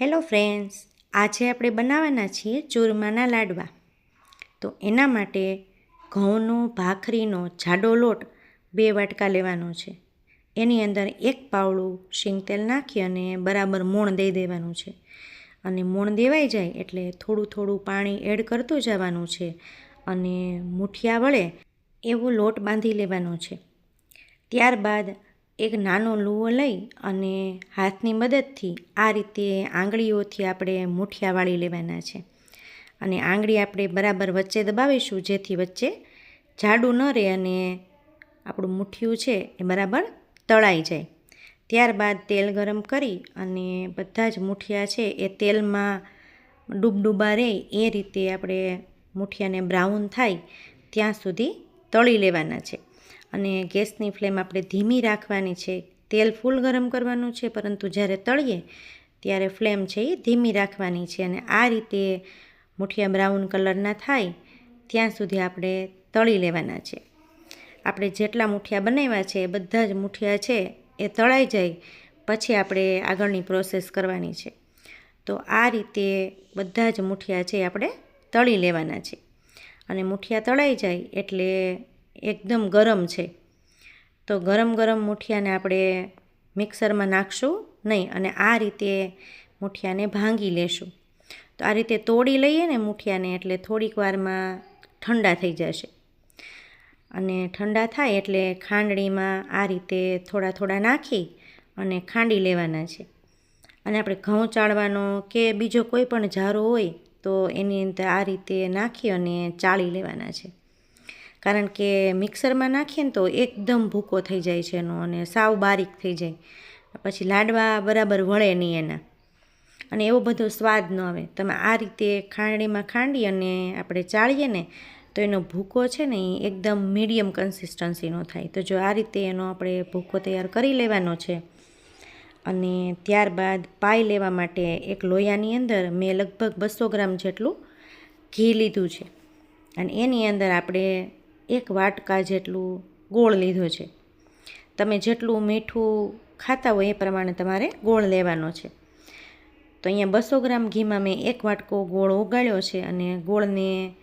Hello friends, આજે આપણે બનાવવાના છીએ ચૂરમાના લાડવા. તો એના માટે ઘઉંનો, ભાખરીનો, જાડો લોટ બે વાટકા લેવાનો છે. એની અંદર એક પાવડું શીંગ તેલ નાખી અને બરાબર મૂણ દઈ દેવાનું છે. અને મૂણ દેવાઈ જાય એટલે થોડું થોડું પાણી એડ કરતું જવાનું છે અને મુઠિયા વળે એવો લોટ બાંધી લેવાનો છે. ત્યારબાદ એક નાનો લૂવો લઈ અને હાથની મદદથી આ રીતે આંગળીઓથી આપણે મુઠિયા વાળી લેવાના છે. અને આંગળી આપણે બરાબર વચ્ચે દબાવીશું, જેથી વચ્ચે જાડું ન રહે અને આપણું મુઠિયું છે એ બરાબર તળાઈ જાય. ત્યારબાદ તેલ ગરમ કરી અને બધા જ મુઠિયા છે એ તેલમાં ડૂબડૂબા રહે એ રીતે આપણે મુઠિયાને બ્રાઉન થાય ત્યાં સુધી તળી લેવાના છે. અને ગેસની ફ્લેમ આપણે ધીમી રાખવાની છે. તેલ ફૂલ ગરમ કરવાનું છે, પરંતુ જ્યારે તળીએ ત્યારે ફ્લેમ છે એ ધીમી રાખવાની છે અને આ રીતે મુઠિયા બ્રાઉન કલરના થાય ત્યાં સુધી આપણે તળી લેવાના છે. આપણે જેટલા મુઠિયા બનાવ્યા છે, એ બધા જ મુઠિયા છે એ તળાઈ જાય, પછી આપણે આગળની પ્રોસેસ કરવાની છે. તો આ રીતે બધા જ મુઠિયા છે આપણે તળી લેવાના છે. અને મુઠિયા તળાઈ જાય એટલે એકદમ ગરમ છે. તો ગરમ ગરમ મૂઠિયાને આપણે મિક્સરમાં નાખશું નહીં અને આ રીતે મૂઠિયાને ભાંગી લેશું. તો આ રીતે તોડી લઈએ ને મૂઠિયાને એટલે થોડીક વારમાં ઠંડા થઈ જશે. અને ઠંડા થાય એટલે ખાંડણીમાં આ રીતે થોડા થોડા નાખી અને ખાંડી લેવાના છે. અને આપણે ઘઉં ચાળવાનો કે બીજો કોઈ પણ જારો હોય તો એની અંદર આ રીતે નાખી અને ચાળી લેવાના છે. કારણ કે મિક્સરમાં નાખીએ ને તો એકદમ ભૂકો થઈ જાય છે એનો અને સાવ બારીક થઈ જાય. પછી લાડવા બરાબર વળે નહીં એના. અને એવો બધો સ્વાદ ન આવે. તમે આ રીતે ખાંડણીમાં ખાંડી અને આપણે ચાળીએ ને, તો એનો ભૂકો છે ને એ એકદમ મીડિયમ કન્સિસ્ટન્સીનો થાય. તો જો આ રીતે એનો આપણે ભૂકો તૈયાર કરી લેવાનો છે અને ત્યારબાદ પાઈ લેવા માટે એક લોયાની અંદર મેં લગભગ બસો ગ્રામ જેટલું ઘી લીધું છે. અને એની અંદર આપણે એક વાટકા જેટલું ગોળ લીધો છે. તમે જેટલું મીઠું ખાતા હોય એ પ્રમાણે તમારે ગોળ લેવાનો છે. તો અહીંયા બસો ગ્રામ ઘીમાં મેં એક વાટકો ગોળ ઓગાળ્યો છે અને ગોળને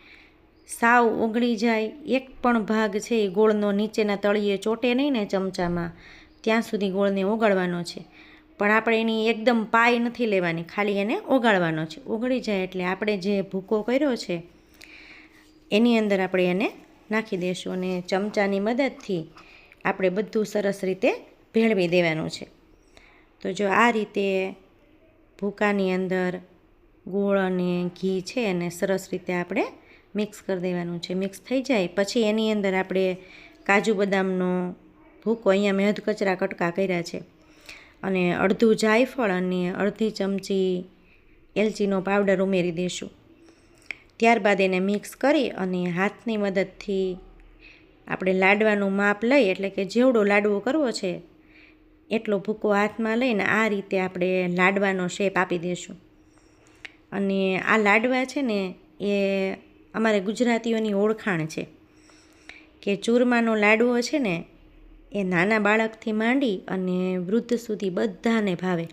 સાવ ઓગળી જાય, એક પણ ભાગ છે એ ગોળનો નીચેના તળિયે ચોટે નહીં ને ચમચામાં, ત્યાં સુધી ગોળને ઓગાળવાનો છે. પણ આપણે એની એકદમ પાય નથી લેવાની, ખાલી એને ઓગાળવાનો છે. ઓગળી જાય એટલે આપણે જે ભૂકો કર્યો છે, એની અંદર આપણે એને નાખી દઈશું અને ચમચાની મદદથી આપણે બધું સરસ રીતે ભેળવી દેવાનું છે. તો જો આ રીતે ભૂકાની અંદર ગોળ અને ઘી છે એને સરસ રીતે આપણે મિક્સ કરી દેવાનું છે. મિક્સ થઈ જાય પછી એની અંદર આપણે કાજુ બદામનો ભૂકો અહીંયા મેં કચરા કટકા કર્યા છે. અને અડધું જાયફળ અને અડધી ચમચી એલચીનો પાવડર ઉમેરી દઈશું ત્યારબાદ એને મિક્સ કરી અને હાથની મદદથી આપણે લાડવાનું માપ લઈ, એટલે કે જેવડો લાડવો કરવો છે, એટલો ભૂકો હાથમાં લઈને આ રીતે આપણે લાડવાનો શેપ આપી દઈશું. અને આ લાડવા છે ને, એ અમારે ગુજરાતીઓની ઓળખાણ છે કે ચૂરમાનો લાડવો છે ને, એ નાના બાળકથી માંડી અને વૃદ્ધ સુધી બધાને ભાવે.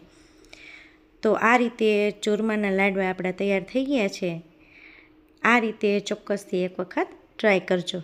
તો આ રીતે ચૂરમાના લાડવા આપણા તૈયાર થઈ ગયા છે. આ રીતે ચોક્કસથી એક વખત ટ્રાય કરજો.